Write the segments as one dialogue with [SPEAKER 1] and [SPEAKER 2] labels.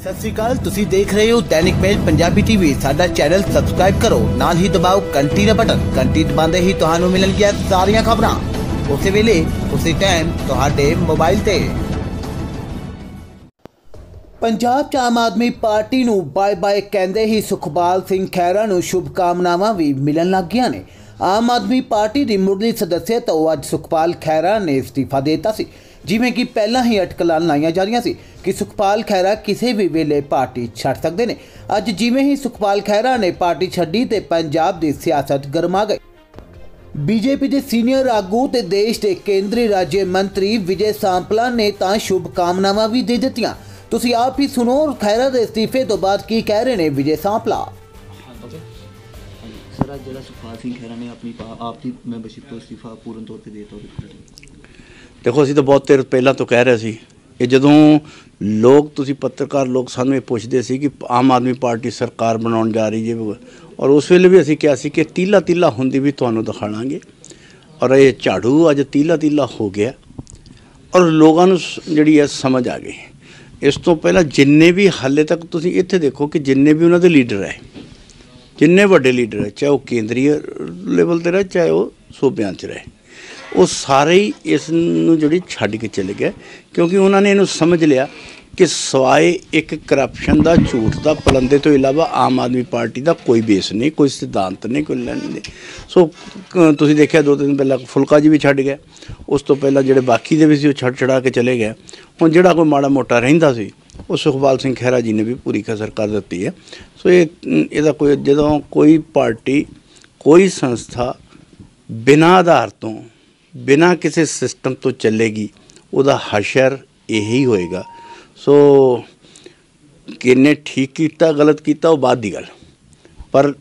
[SPEAKER 1] ਸਤਿ ਸ਼੍ਰੀ ਅਕਾਲ, ਤੁਸੀਂ ਦੇਖ ਰਹੇ ਹੋ ਦੈਨਿਕ ਮੇਲ ਪੰਜਾਬੀ ਟੀਵੀ। ਸਾਡਾ ਚੈਨਲ ਸਬਸਕ੍ਰਾਈਬ ਕਰੋ, ਨਾਲ ਹੀ ਦਬਾਓ ਘੰਟੀ ਦਾ ਬਟਨ। ਘੰਟੀ ਦਬਾਉਂਦੇ ਹੀ ਤੁਹਾਨੂੰ ਮਿਲਣਗੀਆਂ ਸਾਰੀਆਂ ਖਬਰਾਂ। ਉਸੇ ਵੇਲੇ, ਉਸੇ ਟਾਈਮ ਤੁਹਾਡੇ ਮੋਬਾਈਲ ਤੇ। ਪੰਜਾਬ ਚ ਆਮ ਆਦਮੀ ਪਾਰਟੀ ਨੂੰ ਬਾਏ ਬਾਏ ਕਹਿੰਦੇ ਹੀ ਸੁਖਪਾਲ ਸਿੰਘ ਖਹਿਰਾ ਨੂੰ ਸ਼ੁਭ ਕਾਮਨਾਵਾਂ ਵੀ ਮਿਲਣ ਲੱਗ ਗਈਆਂ ਨੇ। ਆਮ ਆਦਮੀ ਪਾਰਟੀ ਦੀ ਮੁੱਢਲੀ ਸਦੱਸਿਅਤ ਤੋਂ ਅੱਜ ਸੁਖਪਾਲ ਖਹਿਰਾ ਨੇ ਅਸਤੀਫਾ ਦੇ ਦਿੱਤਾ ਸੀ। ਜਿਵੇਂ ਕਿ ਪਹਿਲਾਂ ਹੀ ਅਟਕਲਾਂ ਲਾਈਆਂ ਜਾ ਰਹੀਆਂ ਸੀ ਕਿ ਸੁਖਪਾਲ ਖਹਿਰਾ ਕਿਸੇ ਵੀ ਵੇਲੇ ਪਾਰਟੀ ਛੱਡ ਸਕਦੇ ਨੇ। ਅੱਜ ਜਿਵੇਂ ਹੀ ਸੁਖਪਾਲ ਖਹਿਰਾ ਨੇ ਪਾਰਟੀ ਛੱਡੀ ਤੇ ਪੰਜਾਬ ਦੀ ਸਿਆਸਤ ਗਰਮਾ ਗਈ। ਬੀਜੇਪੀ ਦੇ ਸੀਨੀਅਰ ਆਗੂ ਤੇ ਦੇਸ਼ ਦੇ ਕੇਂਦਰੀ ਰਾਜ ਮੰਤਰੀ ਵਿਜੇ ਸਾਂਪਲਾ ਨੇ ਤਾਂ ਸ਼ੁਭ ਕਾਮਨਾਵਾਂ ਵੀ ਦੇ ਦਿੱਤੀਆਂ। ਤੁਸੀਂ ਆਪ ਹੀ ਸੁਣੋ ਖੈਰਾ ਦੇ ਅਸਤੀਫੇ ਤੋਂ ਬਾਅਦ ਕੀ ਕਹਿ ਰਹੇ ਨੇ ਵਿਜੇ ਸਾਂਪਲਾ?
[SPEAKER 2] ਸਰ ਅੱਜ ਜਿਹੜਾ ਸੁਖਪਾਲ ਸਿੰਘ ਖਹਿਰਾ ਨੇ ਆਪਣੀ ਪਾ- ਆਪ ਦੀ ਮੈਂਬਰਸ਼ਿਪ ਤੋਂ ਅਸਤੀਫਾ ਪੂਰਨ ਤੌਰ ਤੇ ਦੇ ਦਿੱਤਾ, ਉਹਦੇ
[SPEAKER 3] ਦੇਖੋ, ਅਸੀਂ ਤਾਂ ਬਹੁਤ ਦੇਰ ਪਹਿਲਾਂ ਤੋਂ ਕਹਿ ਰਹੇ ਸੀ ਇਹ ਜਦੋਂ ਲੋਕ, ਤੁਸੀਂ ਪੱਤਰਕਾਰ ਲੋਕ ਸਾਨੂੰ ਇਹ ਪੁੱਛਦੇ ਸੀ ਕਿ ਆਮ ਆਦਮੀ ਪਾਰਟੀ ਸਰਕਾਰ ਬਣਾਉਣ ਜਾ ਰਹੀ ਹੈ ਔਰ ਉਸ ਵੇਲੇ ਵੀ ਅਸੀਂ ਕਿਹਾ ਸੀ ਕਿ ਤੀਲਾ ਤੀਲਾ ਹੁੰਦੀ ਵੀ ਤੁਹਾਨੂੰ ਦਿਖਾਣਾਂਗੇ। ਔਰ ਇਹ ਝਾੜੂ ਅੱਜ ਤੀਲਾ ਤੀਲਾ ਹੋ ਗਿਆ। ਔਰ ਲੋਕਾਂ ਨੂੰ ਸ- ਜਿਹੜੀ ਹੈ ਸਮਝ ਆ ਗਈ। ਇਸ ਤੋਂ ਪਹਿਲਾਂ ਜਿੰਨੇ ਵੀ ਹਾਲੇ ਤੱਕ ਤੁਸੀਂ ਇੱਥੇ ਦੇਖੋ ਕਿ ਜਿੰਨੇ ਵੀ ਉਹਨਾਂ ਦੇ ਲੀਡਰ ਹੈ ਜਿੰਨੇ ਵੱਡੇ ਲੀਡਰ ਹੈ ਚਾਹੇ ਉਹ ਕੇਂਦਰੀ ਲੈਵਲ ਤੇ ਰਹੇ, ਚਾਹੇ ਉਹ ਸੂਬਿਆਂ 'ਚ ਰਹੇ, ਉਹ ਸਾਰੇ ਹੀ ਇਸ ਨੂੰ ਜਿਹੜੀ ਛੱਡ ਕੇ ਚਲੇ ਗਏ, ਕਿਉਂਕਿ ਉਹਨਾਂ ਨੇ ਇਹਨੂੰ ਸਮਝ ਲਿਆ ਕਿ ਸਵਾਏ ਇੱਕ ਕਰਪਸ਼ਨ ਦਾ, ਝੂਠ ਦਾ, ਪਲੰਦੇ ਤੋਂ ਇਲਾਵਾ ਆਮ ਆਦਮੀ ਪਾਰਟੀ ਦਾ ਕੋਈ ਬੇਸ ਨਹੀਂ, ਕੋਈ ਸਿਧਾਂਤ ਨਹੀਂ, ਕੋਈ ਲੈਣ ਨਹੀਂ। ਸੋ ਤੁਸੀਂ ਦੇਖਿਆ ਦੋ ਦਿਨ ਪਹਿਲਾਂ ਫੁਲਕਾ ਜੀ ਵੀ ਛੱਡ ਗਏ, ਉਸ ਤੋਂ ਪਹਿਲਾਂ ਜਿਹੜੇ ਬਾਕੀ ਦੇ ਵੀ ਸੀ, ਉਹ ਛੱਡ ਛੜਾ ਕੇ ਚਲੇ ਗਏ। ਹੁਣ ਜਿਹੜਾ ਕੋਈ ਮਾੜਾ ਮੋਟਾ ਰਹਿੰਦਾ ਸੀ ਉਹ ਸੁਖਪਾਲ ਸਿੰਘ ਖਹਿਰਾ ਜੀ ਨੇ ਵੀ ਪੂਰੀ ਕਸਰ ਕਰ ਦਿੱਤੀ ਹੈ। ਸੋ ਇਹ ਇਹਦਾ ਕੋਈ ਜਦੋਂ ਕੋਈ ਪਾਰਟੀ ਕੋਈ ਸੰਸਥਾ ਬਿਨਾਂ ਆਧਾਰ ਤੋਂ ਬਿਨਾਂ ਕਿਸੇ ਸਿਸਟਮ ਤੋਂ ਚੱਲੇਗੀ ਉਹਦਾ ਹਸ਼ਰ ਇਹੀ ਹੋਏਗਾ। ਸੋ ਕਿਨੇ ਠੀਕ ਕੀਤਾ ਗਲਤ ਕੀਤਾ ਉਹ ਬਾਅਦ ਦੀ ਗੱਲ। ਪਰ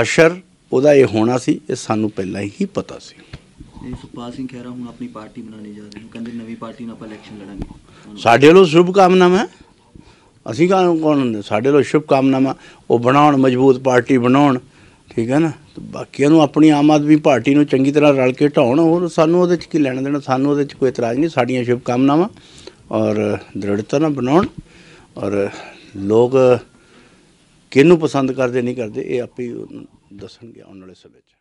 [SPEAKER 3] ਹਸ਼ਰ ਉਹਦਾ ਇਹ ਹੋਣਾ ਸੀ ਇਹ ਸਾਨੂੰ ਪਹਿਲਾਂ ਹੀ ਪਤਾ ਸੀ।
[SPEAKER 2] ਇਹ ਸੁਖਪਾਲ ਸਿੰਘ ਖਹਿਰਾ ਹੁਣ ਆਪਣੀ ਪਾਰਟੀ ਬਣਾਉਣੇ ਜਾ ਰਹੇ ਨੇ ਕਹਿੰਦੇ ਨਵੀਂ ਪਾਰਟੀ ਨਾਲ ਆਪਾਂ ਇਲੈਕਸ਼ਨ ਲੜਾਂਗੇ।
[SPEAKER 3] ਸਾਡੇ ਵੱਲੋਂ ਸ਼ੁਭ ਕਾਮਨਾਵਾਂ ਅਸੀਂ ਕੌਣ ਕੌਣ ਹੁੰਦੇ? ਸਾਡੇ ਵੱਲੋਂ ਸ਼ੁਭ ਕਾਮਨਾਵਾਂ ਉਹ ਬਣਾਉਣ, ਮਜ਼ਬੂਤ ਪਾਰਟੀ ਬਣਾਉਣ। ਠੀਕ ਹੈ ਨਾ? ਬਾਕੀਆਂ ਨੂੰ ਆਪਣੀ ਆਮ ਆਦਮੀ ਪਾਰਟੀ ਨੂੰ ਚੰਗੀ ਤਰ੍ਹਾਂ ਰਲ ਕੇ ਢਾਉਣ ਹੋਰ ਸਾਨੂੰ ਉਹਦੇ 'ਚ ਕੀ ਲੈਣਾ ਦੇਣਾ? ਸਾਨੂੰ ਉਹਦੇ 'ਚ ਕੋਈ ਇਤਰਾਜ਼ ਨਹੀਂ। ਸਾਡੀਆਂ ਸ਼ੁਭ ਕਾਮਨਾਵਾਂ ਔਰ ਦ੍ਰਿੜਤਾ ਨਾਲ ਬਣਾਉਣ। ਔਰ ਲੋਕ ਕਿਹਨੂੰ ਪਸੰਦ ਕਰਦੇ, ਨਹੀਂ ਕਰਦੇ, ਇਹ ਆਪੇ ਹੀ ਦੱਸਣਗੇ ਆਉਣ ਵਾਲੇ ਸਮੇਂ 'ਚ।